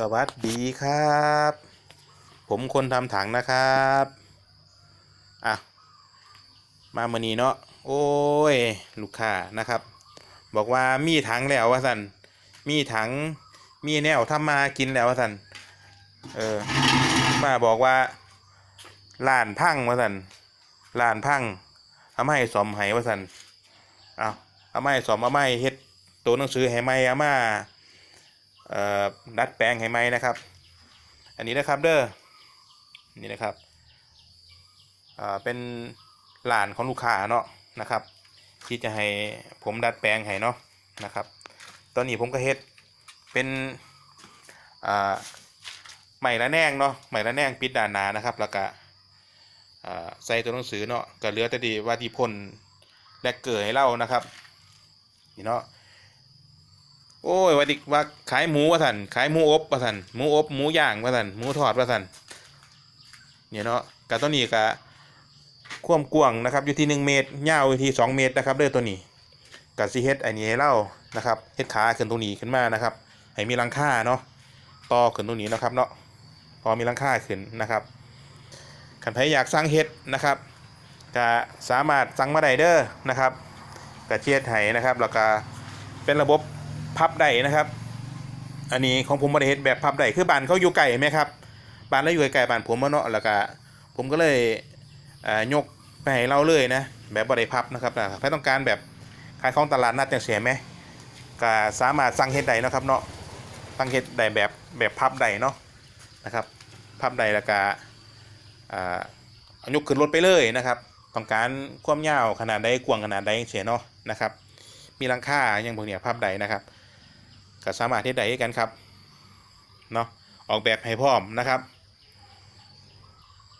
สวัสดีครับ ผมคนทำถังนะครับอะมามื่อนี้เนาะโอ้ย ลูกค้านะครับ บอกว่ามีถังแล้วว่าสันมีถังมีแนวทำมากินแล้วว่าสันเออมาบอกว่าล้านพังว่าสันล้านพังเอาไม้สอมให้ว่าสันเอาเอาไม้สอมเอาไม้เฮ็ดตัวหนังสือให้ไหมเอามา ดัดแปลงให้ไหมนะครับ อันนี้นะครับเด้อนี่นะครับเป็นหลานของลูกค้าเนาะนะครับ ที่จะให้ผมดัดแปลงให้เนาะนะครับ ตอนนี้ผมก็เฮ็ดเป็นใหม่ละแนงเนาะใหม่ละแนงปิดด้านหนานะครับ แล้วก็ใส่ตัวหนังสือเนาะก็เหลือแต่ดีว่าที่พ่นแลกเกิดให้เล่านะครับนี่เนาะ โอ้ยว่าดิว่าขายหมูว่าสันขายหมูอบว่าสันหมูอบหมูย่างว่าสันหมูทอดว่าสันเนี่ยเนาะกะตัวนี้กะควมกว้างนะครับอยู่ที่หนึ่งเมตรยาวอยู่ที่สองเมตรนะครับเด้อตัวนี้กะซีเฮ็ดไอนี้ให้เล่านะครับเฮ็ดขาขึ้นตรงนี้ขึ้นมานะครับให้มีหลังค่าเนาะต่อขึ้นตรงนี้นะครับเนาะพอมีหลังค่าขึ้นนะครับขันไผอยากสร้างเฮ็ดนะครับก็สามารถสั่งมาได้เด้อนะครับกะเชียดไห้นะครับแล้วก็เป็นระบบ พับได้นะครับ อันนี้ของผมบริเฮ็ดแบบพับได้คือบ้านเขาอยู่ไกลไหมครับบ้านเราอยู่ไกลบ้านผมอเนาะแล้วก็ผมก็เลยยกไปให้เราเลยนะ แบบบริพับนะครับแต่ถ้าต้องการแบบขายของตลาดนัดจังเสียไหมก็สามารถสั่งเฮ็ดได้เนาะครับเนาะสั่งเฮ็ดได้แบบแบบพับได้เนาะนะครับพับได้แล้วก็อ่าเอายกขึ้นรถไปเลยนะครับต้องการความยาวขนาดใดกว้างขนาดใดเสียเนาะนะครับ มีหลังค่าอย่างพวกเนี้ยพับได้นะครับ ก็สามารถเที่ใดกันครับเนาะออกแบบให้พร้อมนะครับ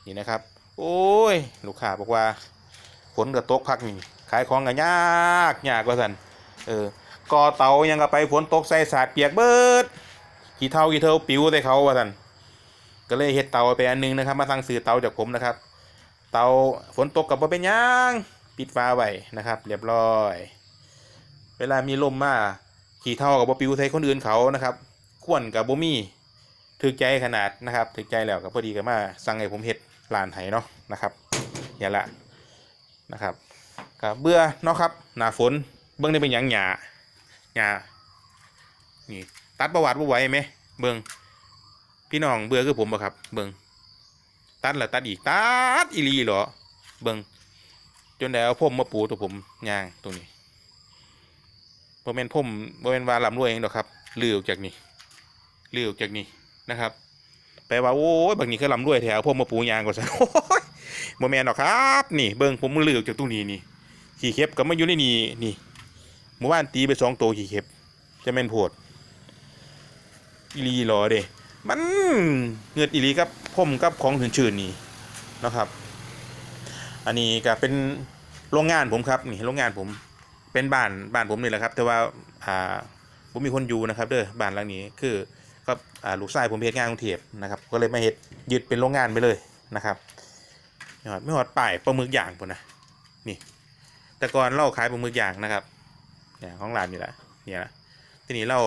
นี่นะครับ โอ้ย ลูกค้าบอกว่าฝนกระตกพักนี่ขายของกันยากยากว่าสันเออก่อเตายังก็ไปฝนตกใส่สาดเปียกเบิดขี้เท่าขี้เท่าปิวใส่เขาว่าสันก็เลยเฮ็ดเตาไปอันหนึงนะครับ มาสั่งซื้อเตาจากผมนะครับ เตาฝนตกกับบ่เป็นยังปิดฟ้าไว้นะครับ เรียบร้อย เวลามีลมมา ขี่เท่ากับบ่ปิวใส่คนอื่นเขานะครับขวนกับบ่มีถึกใจขนาดนะครับถึกใจแล้วก็พอดีก็มาสั่งให้ผมเฮ็ดร้านไห้เนาะนะครับอย่าละนะครับก็เบื่อเนาะครับหนาฝนเบิ่งได้เป็นหยังหญ้าหญ้านี่ตัดประวัติบ่ไหวไหมเบิ่งพี่น้องเบื่อคือผมบ่ครับ เบิ่งตัดแล้วตัดอีกตัดอีลีเหรอเบิ่งจนได้เอาผมมาปูตัวผมยางตรงนี้ บ่แม่นผมบ่แม่นว่าลำรวยเองดอกครับลือออกจากนี่ลือออกจากนี่นะครับแปลว่าโอ้ยบางนี้คือลำรวยแถวผมมาปูยางกว่าซะโอ้ยบ่แม่นดอกครับ นี่เบิ่งผมลือออกจากตรงนี้นี่ขี้เข็บก็มาอยู่ในนี่นี่เมื่อวานตีไปสองตัวขี้เข็บจะแม่นโพดอีหลีหรอเด้มันเงือดอีหลีกับผมกับของชื่นๆนี่นะครับ อันนี้ก็เป็นโรงงานผมครับนี่โรงงานผม เป็นบ้านบ้านผมนี่แหละครับ แต่ว่าอ่าผมมีคนอยู่นะครับ เด้อบ้านหลังนี้คือก็อ่าลูกชายผมเฮ็ดงานกรุงเทพนะครับ ก็เลยมาเฮ็ดยึดเป็นโรงงานไปเลยนะครับไม่หอดไม่หอดป้ายปลาหมึกย่างพุ่นะนี่ แต่ก่อนเราขายปลาหมึกย่างนะครับเนี่ยของร้านนี่แหละเนี่ยนะทีนี้เรา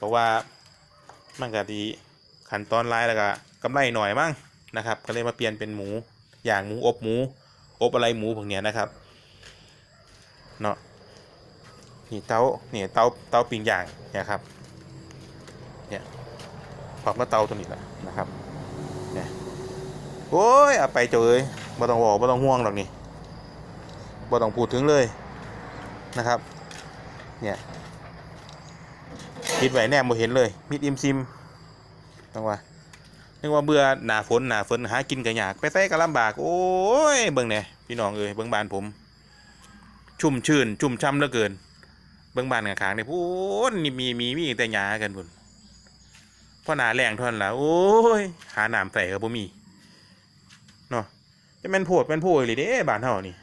บอกว่ามันก็ดีขั้นตอนหลายแล้วก็กำไรหน่อยมั้งนะครับ ก็เลยมาเปลี่ยนเป็นหมูย่างหมูอบหมู อบอะไรหมูพวกเนี้ยนะครับ เนาะนี่เตาเนี่ยเตาเตาปิ้งย่างเนี่ยครับเนี่ยพร้อมกับเตาตัวนี้แหละนะครับเนี่ยโอ้ยเอาไปเจอเลยบ่ต้องบอกบ่ต้องห่วงหรอกนี่บ่ต้องพูดถึงเลยนะครับเนี่ยคิดไว้แน่บ่เห็นเลยมิดอิมซิมต้องว่านึกว่าเบื่อหนาฝนหนาฝนหากินก็ยากไปใส่ก็ลำบากโอ้ยเบิ่งเนี่ยพี่น้องเอ้ยเบิ่งบ้านผม ชุ่มชื่น ชุ่มช่ำเหลือเกิน เบื้องบ้านข้างเนี่ยพูนนี่มีมีมีแต่หญ้ากันพุ่นเพราะหนาแรงท่านั้นละโอ้ยหาหน้ำใส่ก็บ่มีเนาะจะแม่นโพดแม่นโพดเลยเด้บ้านเฮานี่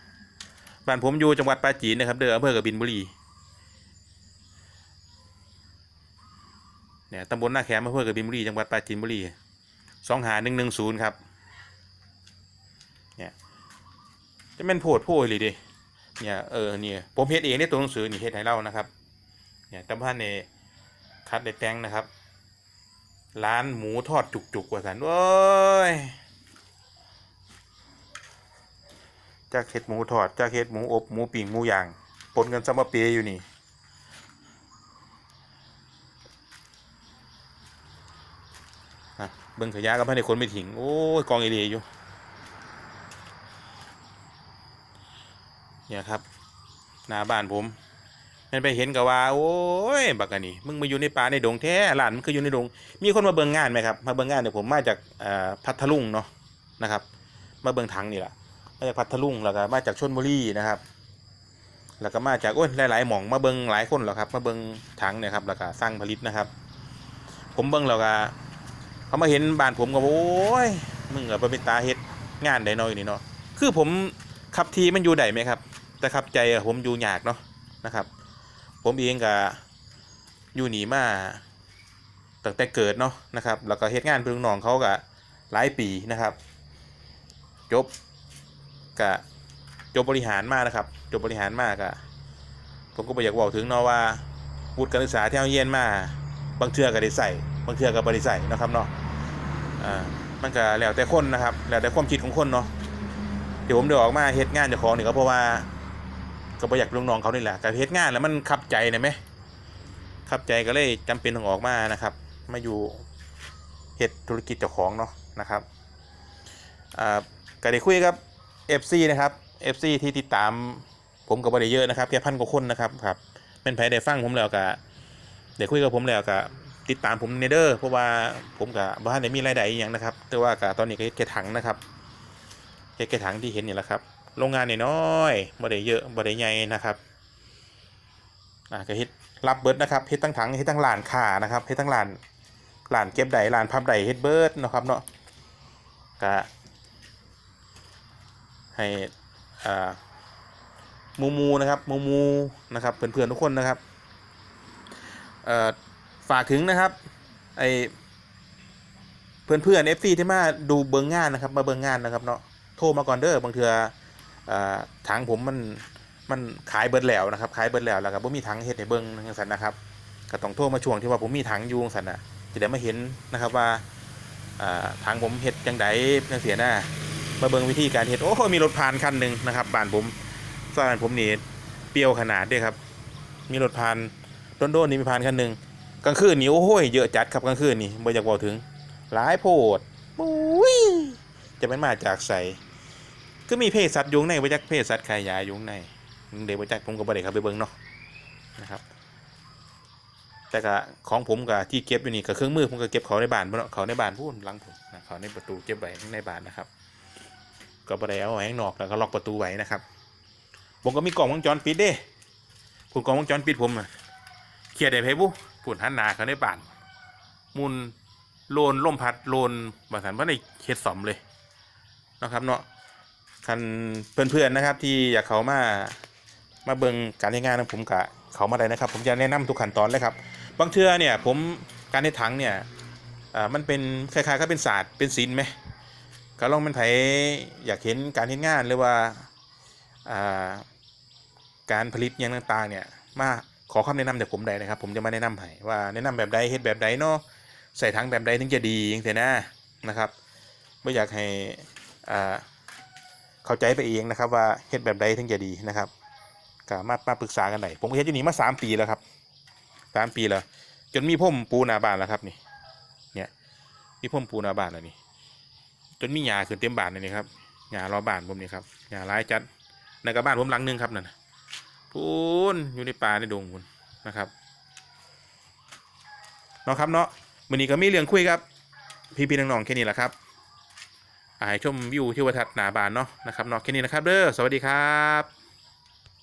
บ้านผมอยู่จังหวัดปราจีนนะครับเด้ออำเภอกบินบุรีเนี่ยตำบลหน้าแคมอำเภอกบินบุรีจังหวัดปราจีนบุรีสองหาหนึ่งหนึ่งศูนย์ครับเนี่ยจะแม่นโพดโพดเลยเด้ เนี่ยเออเนี่ยผมเฮ็ดเองในตัวหนังสือนี่เฮ็ดให้เรานะครับ เนี่ยตำพันในคัดในแตงนะครับ ร้านหมูทอดจุกๆว่าสันโอ้ยจากเห็ดหมูทอดจากเห็ดหมูอบหมูปิ่งหมูย่างปนกันซัมาเปียอยู่นี่อะเบิ่งขยะกับพระในคนไม่ถิงโอ้ยกองเอเดียอยู่ เนี่ยครับหน้าบ้านผมมันไปเห็นกับว่า โอ้ยบักอันนี้มึงมาอยู่ในป่าในดงแท้หลานมันคืออยู่ในดง มีคนมาเบิ่งงานไหมครับมาเบิ่งงานเนี่ยผมมาจากอ่อพัทลุงเนาะนะครับ มาเบิ่งถังนี่แหละมาจากพัทลุงแล้วก็มาจากชลบุรีนะครับ แล้วก็มาจากโอ้ยหลายๆหม่องมาเบิ่งหลายคนแล้วครับ มาเบิ่งถังเนี่ยครับแล้วก็สร้างผลิตนะครับ ผมเบิ่งแล้วก็เขามาเห็นบ้านผมก็โอ้ยมึงกับเป็นตาเฮ็ดงานได้น้อยนี่เนาะคือผม ขับทีมันอยู่ได้ไหมครับ แต่ขับใจอะผมอยู่ยากเนาะนะครับ ผมเองก็อยู่หนีมาตั้งแต่เกิดเนาะนะครับ แล้วก็เฮ็ดงานพื่อนน้องเขาก็หลายปีนะครับ จบก็จบบริหารมานะครับ จบบริหารมากะผมก็บ่อยากบอกถึงเนาะว่าวุฒิการศึกษาที่เอาเรียนมาบางเทือก็ได้ใส่บางเทือก็บ่ได้ใส่นะครับเนาะอ่ามันก็แล้วแต่คนนะครับ แล้วแต่ความคิดของคนเนาะ เดี๋ยวผมเดี๋ยวออกมาเฮ็ดงานเจ้าของนี่ก็เพราะว่า ก็บ่อยากลุงน้องเขานี่แหละการเฮ็ดงานแล้วมันขับใจนะไหมขับใจก็เลยจำเป็นต้องออกมานะครับ มาอยู่เฮ็ดธุรกิจเจ้าของเนาะนะครับอ่าก็ได้คุยกับ FC นะครับ FC ที่ติดตามผมก็บ่ได้เยอะนะครับแค่พันกว่าคนนะครับครับเป็นไผได้ฟังผมแล้วก็ได้คุยกับผมแล้วก็ติดตามผมในเดอ้อเพราะว่าผมก็บ่ทันได้มีรายได้อีหยังนะครับ แต่ว่าก็ตอนนี้ก็เฮ็ดแค่ถังนะครับ เฮ็ดแค่ถังที่เห็นนี่แหละครับ โรงงานน้อยบ่ได้เยอะบ่ได้ใหญ่นะครับอ่าก็เฮ็ดรับเบิร์ดนะครับเฮ็ดทั้งถังเฮ็ดทั้งลานค้านะครับเฮ็ดทั้งลานลานเก็บไดลานพับไดเฮ็ดเบิร์ดนะครับเนาะก็ให้อ่าหมูมูนะครับหมูมูนะครับเพื่อนๆทุกคนนะครับเอ่อฝากถึงนะครับไอเพื่อนๆ FC ที่มาดูเบิงงานนะครับมาเบิงงานนะครับเนาะ โทรมาก่อนเด้อบางเทืออ่าถังผมมันมันขายเบิดแล้วนะครับขายเบิดแล้วแล้วก็บ่มีถังเฮ็ดให้เบิ่งจังซั่นนะครับก็ต้องโทรมาช่วงที่ว่าผมมีถังอยู่จังซั่นน่ะจะได้มาเห็นนะครับว่าถังผมเฮ็ดจังไดจังเสียหน้ามาเบิ่งวิธีการเฮ็ดโอ้มีรถผ่านคันหนึ่งนะครับบ้านผมซอยบ้านผมนี่เปรี้ยวขนาดเด้ครับ มีรถผ่านโดนๆนี่มีผ่านคันหนึ่งกลางคืนนี่โอ้โหเยอะจัดครับกลางคืนนี่บ่อยากบอกถึงหลายโพดปุ้ยจะเป็นมาจากใส ก็มีเพศสัตว์ยุงในบ่จักเพศสัตว์ขายยายุงในเดี๋ยวบ่จักผมก็บ่ได้ครับไปเบิ่งเนาะนะครับ แต่ก็ของผมกับที่เก็บอยู่นี่กับเครื่องมือผมก็เก็บเขาในบ้านเนาะเขาในบ้านพูนหลังผมนะเขาในประตูเก็บไว้ในบ้านนะครับ ก็บ่ได้เอาไว้ข้างนอกแล้วก็ล็อกประตูไว้นะครับผมก็มีกล้องวงจรปิดเด้ผมกล้องวงจรปิดผมอะเคลียร์ได้ไผบุพูนหันหนาเขาในบ้านมุนโลนล่มพัดโลนบ่ทันบ่ได้เฮ็ดซ่อมเลยนะครับเนาะ คันเพื่อนๆนะครับ ที่อยากเขามามาเบิ่งการทำงานของผมกะเขามาได้นะครับ ผมจะแนะนำทุกขั้นตอนเลยครับบางเทื่อเนี่ยผมการในถังเนี่ยมันเป็นคล้ายๆก็เป็นศาสตร์เป็นศิลป์ไหมก็ลองมันไผอยากเห็นการทำงานหรือว่าการผลิตอย่างต่างๆเนี่ยมาขอคำแนะนำจากผมได้นะครับ ผมจะมาแนะนำให้ว่าแนะนำแบบใดเฮ็ดแบบใดเนาะใส่ถังแบบใดถึงจะดีอย่างเสียนะนะครับไม่อยากให้อ่า เข้าใจไปเองนะครับ ว่าเฮ็ดแบบใดถึงจะดีนะครับก็มามาปรึกษากันได้ผมเฮ็ดอยู่นี่มาสามปีแล้วครับสามปีแล้วจนมีพ่มปูนาบานแล้วครับนี่ เนี่ย มีพ่มปูนาบานแล้วนี่จนมีหญ้าขึ้นเต็มบานเลยนี่ครับหญ้ารอบานผมนี่ครับหญ้าร้ายจัดในกับบ้านผมหลังหนึงครับนั่นน่ะพูนอยู่ในป่าในดงคุณนะครับเนาะครับเนาะวันนี้ก็มีเรื่องคุยครับ พี่ๆน้องๆแค่นี้แหละครับ ให้ชมวิวที่วัดทัดหนาบานเนาะนะครับเนาะแค่นี้นะครับเด้อสวัสดีครับ